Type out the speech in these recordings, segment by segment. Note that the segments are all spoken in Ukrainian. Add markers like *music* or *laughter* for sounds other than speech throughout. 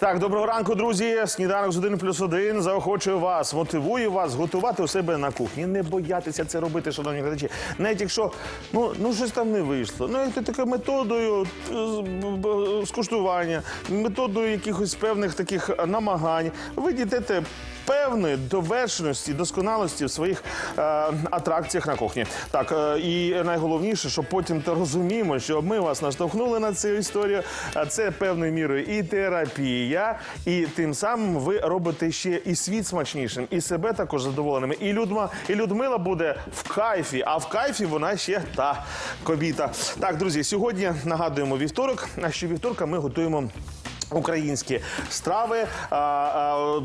Так, доброго ранку, друзі. Сніданок з 1 плюс 1 заохочує вас, мотивує вас готувати у себе на кухні. Не боятися це робити, шановні глядачі. Навіть якщо ну, ну щось там не вийшло. Ну, як таке методою е, скуштування, методою якихось певних таких намагань, ви дійдете певної довершеності, досконалості в своїх е, атракціях на кухні. Так, е, і найголовніше, що потім то розуміємо, що ми вас наштовхнули на цю історію. Це певною мірою і терапія, і тим самим ви робите ще і світ смачнішим, і себе також задоволеними. І Людма, і Людмила буде в кайфі, а в кайфі вона ще та кобіта. Так, друзі, сьогодні нагадуємо вівторок. А що вівторка ми готуємо. Українські страви, а, а,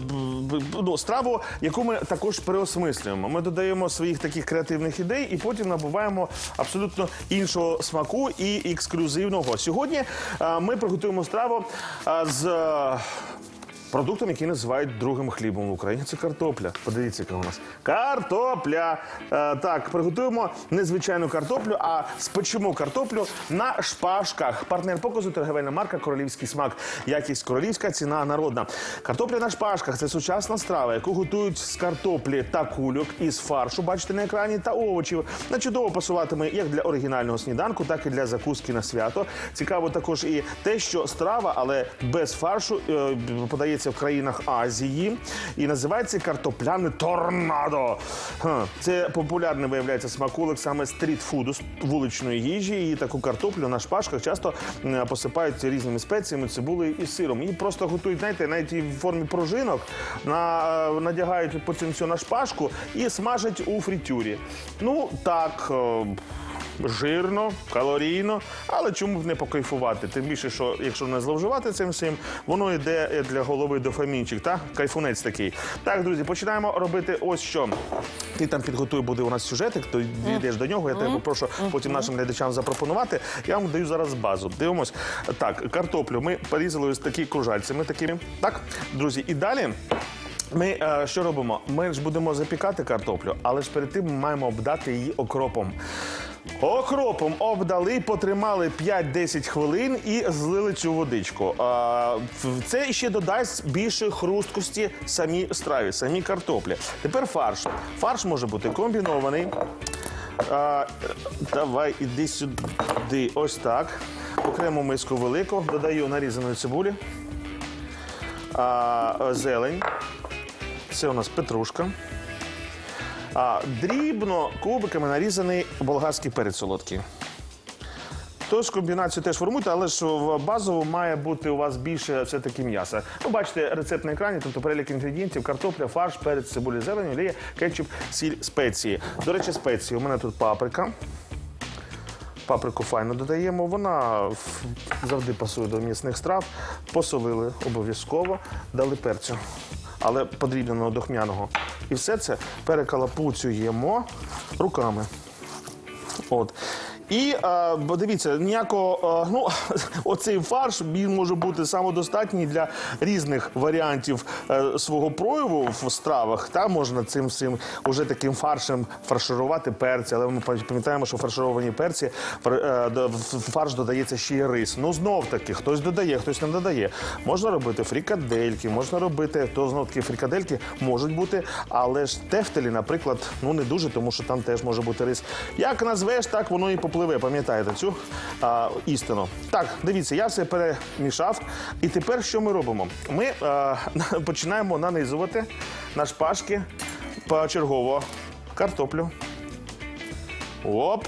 ну, страву, яку ми також переосмислюємо. Ми додаємо своїх таких креативних ідей і потім набуваємо абсолютно іншого смаку і ексклюзивного. Сьогодні а, ми приготуємо страву а, з. Продуктом, який називають другим хлібом в Україні, це картопля. Подивіться, яка у нас картопля. Е, так, приготуємо незвичайну картоплю, а спечемо картоплю на шпажках. Партнер показу торговельна марка Королівський смак. Якість королівська, ціна народна. Картопля на шпажках це сучасна страва, яку готують з картоплі та кульок із фаршу. Бачите на екрані та овочів. На чудово пасуватиме як для оригінального сніданку, так і для закуски на свято. Цікаво також і те, що страва, але без фаршу е, подається в країнах Азії і називається картопляне торнадо. Це популярний виявляється смаколик саме стрітфуду з вуличної їжі. І таку картоплю на шпажках часто е, посипають різними спеціями, цибулею і сиром. Її просто готують, знаєте, навіть в формі пружинок, на, е, надягають потім цю на шпажку і смажать у фритюрі. Ну так. Жирно, калорійно, але чому б не покайфувати? Тим більше, що якщо не зловживати цим всім, воно йде для голови дофамінчик, та кайфунець такий. Так, друзі, починаємо робити ось що. Ти там підготуй, буде у нас сюжетик, то йдеш до нього. Я тебе попрошу потім нашим глядачам запропонувати. Я вам даю зараз базу. Дивимось. Так, картоплю ми порізали ось такі кружальцями такими. Так, друзі, і далі. Ми е, що робимо? Ми ж будемо запікати картоплю, але ж перед тим маємо обдати її окропом. Окропом обдали, потримали 5-10 хвилин і злили цю водичку. Це ще додасть більше хрусткості самій страві, самій картоплі. Тепер фарш. Фарш може бути комбінований. Давай, іди сюди. Ось так. Окрему миску велику. Додаю нарізаної цибулі. Зелень. Це у нас петрушка. А, дрібно кубиками нарізаний болгарський перець солодкий. Тож комбінацію теж формуйте, але ж в базово має бути у вас більше все-таки м'яса. Ви бачите рецепт на екрані, тобто перелік інгредієнтів, картопля, фарш, перець, цибулі, зелень, олія, кетчуп, сіль, спеції. До речі, спеції. У мене тут паприка. Паприку файно додаємо. Вона завжди пасує до м'ясних страв. Посолили обов'язково, дали перцю, але подрібненого дохмяного. І все це перекалапуцюємо руками. От. І е, дивіться, ніякого, е, ну, *laughs* оцей фарш він може бути самодостатній для різних варіантів е, свого прояву в стравах. Та можна цим всім уже таким фаршем фарширувати перці, але ми пам'ятаємо, що фаршировані перці фар- е, фарш додається ще й рис. Ну знов таки, хтось додає, хтось не додає. Можна робити фрікадельки, можна робити, то знов таки фрікадельки можуть бути, але ж тефтелі, наприклад, ну не дуже, тому що там теж може бути рис. Як назвеш, так воно і попливе. Пам'ятаєте цю а, істину. Так, дивіться, я все перемішав. І тепер що ми робимо? Ми а, *laughs* починаємо нанизувати на шпажки почергово картоплю. Оп.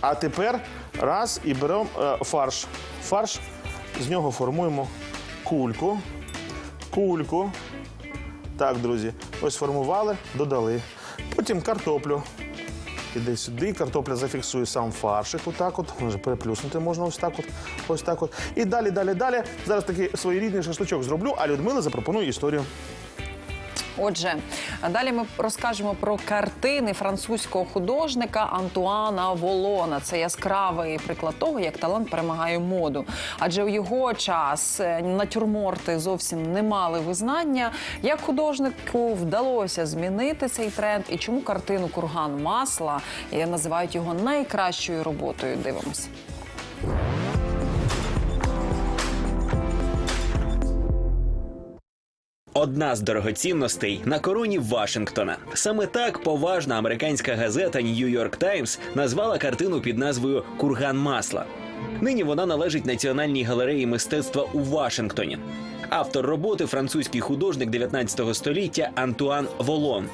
А тепер раз і беремо е, фарш. Фарш, з нього формуємо кульку. Кульку. Так, друзі, ось формували, додали. Потім картоплю. Іде сюди, картопля зафіксує сам фаршик. Отак от. Може переплюснути можна ось так от. Ось так от. І далі, далі, далі. Зараз такий своєрідний шашличок зроблю, а Людмила запропонує історію. Отже, далі ми розкажемо про картини французького художника Антуана Волона. Це яскравий приклад того, як талант перемагає моду. Адже у його час е, натюрморти зовсім не мали визнання. Як художнику вдалося змінити цей тренд і чому картину Курган масла називають його найкращою роботою? Дивимося. Одна з дорогоцінностей на короні Вашингтона. Саме так поважна американська газета Нью-Йорк Таймс назвала картину під назвою Курган масла. Нині вона належить Національній галереї мистецтва у Вашингтоні. Автор роботи французький художник 19 століття Антуан Волон.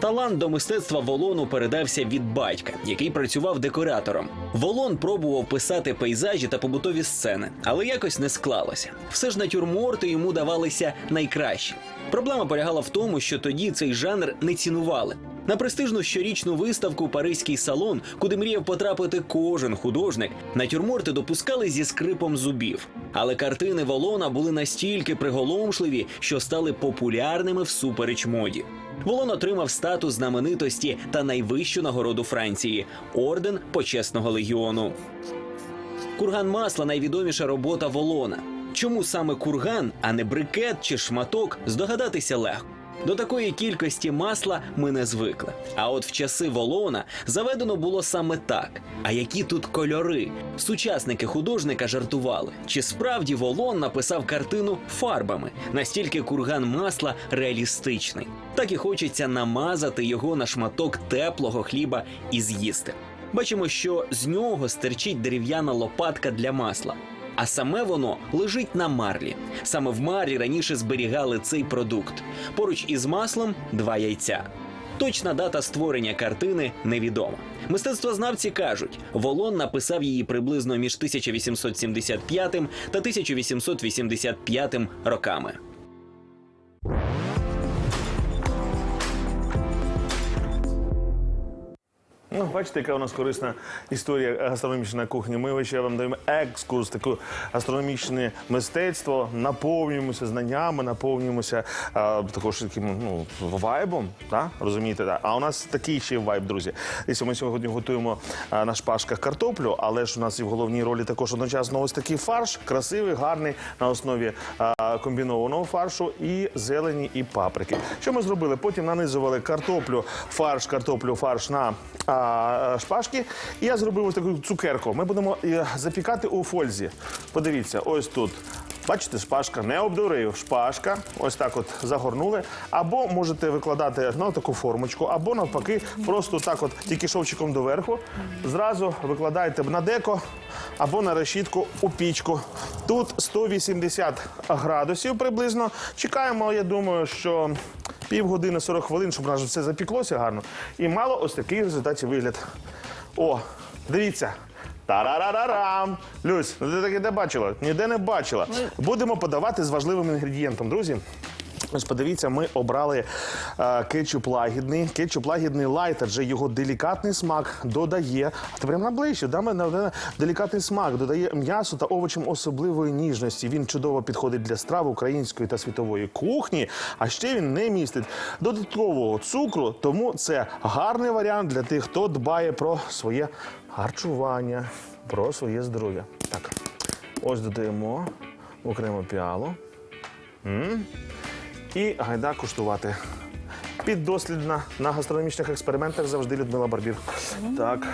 Талант до мистецтва Волону передався від батька, який працював декоратором. Волон пробував писати пейзажі та побутові сцени, але якось не склалося. Все ж натюрморти йому давалися найкраще. Проблема полягала в тому, що тоді цей жанр не цінували. На престижну щорічну виставку Паризький салон, куди мріяв потрапити кожен художник, натюрморти допускали зі скрипом зубів. Але картини Волона були настільки приголомшливі, що стали популярними всупереч моді. Волон отримав статус знаменитості та найвищу нагороду Франції орден почесного легіону. Курган масла найвідоміша робота Волона. Чому саме курган, а не брикет чи шматок, здогадатися легко. До такої кількості масла ми не звикли. А от в часи Волона заведено було саме так. А які тут кольори? Сучасники художника жартували. Чи справді Волон написав картину фарбами? Настільки курган масла реалістичний. Так і хочеться намазати його на шматок теплого хліба і з'їсти. Бачимо, що з нього стирчить дерев'яна лопатка для масла. А саме воно лежить на марлі. Саме в марлі раніше зберігали цей продукт. Поруч із маслом два яйця. Точна дата створення картини невідома. Мистецтвознавці кажуть, Волон написав її приблизно між 1875 та 1885 роками. Ну, бачите, яка у нас корисна історія гастрономічної кухні. Ми ще вам даємо екскурс, таке гастрономічне мистецтво, наповнюємося знаннями, наповнюємося а, також таким ну, вайбом. Да? Розумієте, да? А у нас такий ще вайб, друзі. Дивіться, ми сьогодні готуємо а, на шпажках картоплю, але ж у нас і в головній ролі також одночасно ось такий фарш, красивий, гарний на основі а, комбінованого фаршу і зелені, і паприки. Що ми зробили? Потім нанизували картоплю, фарш, картоплю, фарш на а, шпажки. І я зробив ось таку цукерку. Ми будемо е, запікати у фользі. Подивіться, ось тут. Бачите, шпажка не обдурив. Шпажка, ось так от загорнули. Або можете викладати на таку формочку, або навпаки, просто так, от тільки шовчиком доверху. Зразу викладаєте на деко або на решітку у пічку. Тут 180 градусів приблизно. Чекаємо, я думаю, що півгодини 40 хвилин, щоб нас все запіклося гарно. І мало ось такий результат. вигляд. О, дивіться. Тарарарарам! Люсь, ну ти таке де бачила? Ніде не бачила. Будемо подавати з важливим інгредієнтом, друзі. Ось подивіться, ми обрали е, кетчуп лагідний. Кетчуп лагідний лайт, адже його делікатний смак додає. А прямо наближче, да, мене делікатний смак додає м'ясу та овочам особливої ніжності. Він чудово підходить для страв української та світової кухні. А ще він не містить додаткового цукру, тому це гарний варіант для тих, хто дбає про своє харчування, про своє здоров'я. Так, ось додаємо в окрему піалу. І гайда куштувати. Піддослідна на гастрономічних експериментах завжди Людмила Барбір. Так,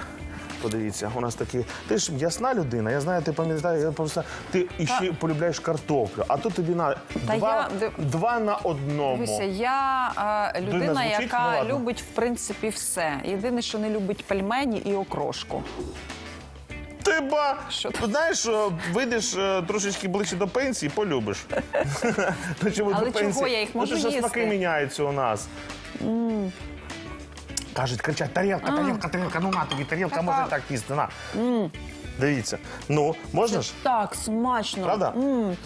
подивіться, у нас такі. Ти ж ясна людина. Я знаю, ти пам'ятаєш, я просто ти іще полюбляєш картоплю, а тут тобі на Та два, я два на одному. Дивися, я е, людина, звучить? Ну, яка ладно. любить в принципі все. Єдине, що не любить пельмені і окрошку. Ти ба Що Ну, знаєш, вийдеш е, трошечки ближче до пенсії, полюбиш. *laughs* Ну, чому Але до чого? пенсії? Я їх Ну, можу що їсти. смаки міняються у нас. Кажуть, кричать, тарілка, тарілка, тарілка, ну на тобі, тарілка може так їсти. На. Дивіться. Ну, можна ж? Так, смачно. Правда? М,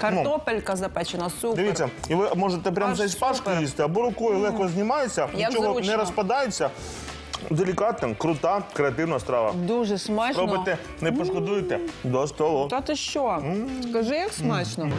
Картопелька запечена, супер. Дивіться, і ви можете прямо Аж зі шпажки супер. їсти, або рукою легко знімається, Як нічого зручно. не розпадається. Делікатна, крута, креативна страва. Дуже смачно. Робите, не пошкодуєте до столу. Та ти що? Скажи, як смачно.